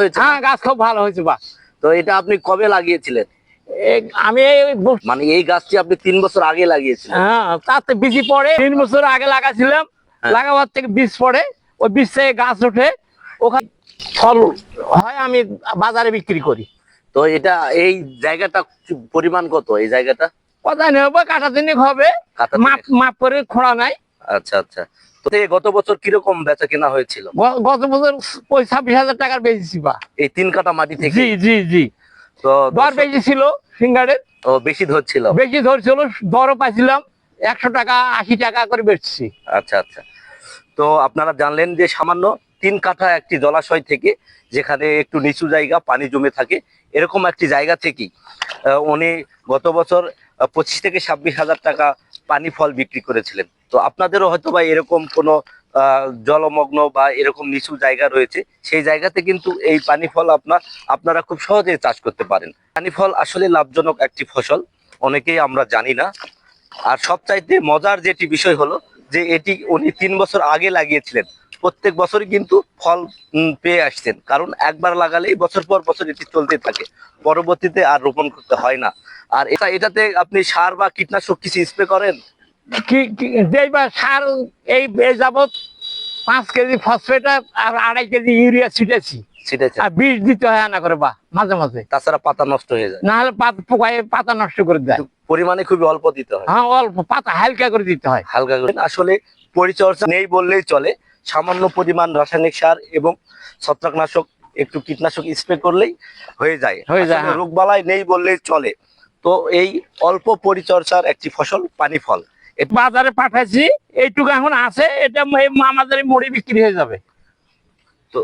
হয়েছে? হ্যাঁ গাছ খুব ভালো হয়েছে বা তো এটা আপনি কবে লাগিয়েছিলেন? আমি মানে এই গাছটি আপনি তিন বছর আগে লাগিয়েছিলেন? হ্যাঁ তাতে বীজি পড়ে। তিন বছর আগে লাগাছিলাম। হ্যাঁ। লাগাবার থেকে বীজ পড়ে। ওই বীজ থেকে গাছ ওঠে। ওখানে ফল হয় আমি বাজারে বিক্রি করি। তো এটা এই জায়গাটা পরিমাণ কত? এই জায়গাটা? কোথায় নেব কাটা দিনে হবে। মাপ মাপ করে খোঁড়া নাই। আচ্ছা আচ্ছা। তো গত বছর কীরকম বেচা কেনা হয়েছিল? গত বছর ওই ছাব্বিশ হাজার টাকার বেচেছি বা। এই তিন কাটা মাটি থেকে? জি জি জি। তো দর বেশি ছিল সিঙ্গারের। ও বেশি ধরছিল? বেশি ধরছিল দরও পাইছিলাম। একশো টাকা আশি টাকা করে বেচছি। আচ্ছা আচ্ছা। তো আপনারা জানলেন যে সামান্য তিন কাঠা একটি জলাশয় থেকে যেখানে একটু নিচু জায়গা পানি জমে থাকে এরকম একটি জায়গা থেকেই উনি গত বছর পঁচিশ থেকে ছাব্বিশ হাজার টাকা পানি ফল বিক্রি করেছিলেন। তো আপনাদেরও হয়তো বা এরকম কোনো জলমগ্ন বা এরকম নিচু জায়গা রয়েছে, সেই জায়গাতে কিন্তু এই পানি ফল আপনার আপনারা খুব সহজে চাষ করতে পারেন। পানি ফল আসলে লাভজনক একটি ফসল, অনেকেই আমরা জানি না। আর সবচাইতে মজার যেটি বিষয় হলো, যে এটি উনি তিন বছর আগে লাগিয়েছিলেন। প্রত্যেক বছরই কিন্তু ফল পেয়ে আসছেন। কারণ একবার লাগালেই বছর পর বছর এটি চলতে থাকে। পরবর্তীতে আর রোপণ করতে হয় না। আর এটা, এটাতে আপনি সার বা কীটনাশক কিছু স্প্রে করেন? যেইবার সার এই যাবৎ পাঁচ কেজি ফসফেট আর আড়াই কেজি ইউরিয়া ছিটেছি। আর বিষ দিতে হয় না করে বা মাঝে মাঝে। তাছাড়া পাতা নষ্ট হয়ে যায়। না হলে পোকায় পাতা নষ্ট করে দেয়। পরিমাণে খুবই অল্প দিতে হয়। হ্যাঁ অল্প পাতা হালকা করে দিতে হয়। হালকা করে। আসলে পরিচর্যা নেই বললেই চলে। সামান্য পরিমাণ রাসায়নিক সার এবং ছত্রাকনাশক একটু কীটনাশক স্প্রে করলেই হয়ে যায়। হয়ে যায়, হ্যাঁ। রোগবালাই নেই বললেই চলে। তো এই অল্প পরিচর্যার একটি ফসল পানি ফল বাজারে পাঠাইছি এইটুকু এখন আছে এটা আমাদের মুড়ি বিক্রি হয়ে যাবে। তো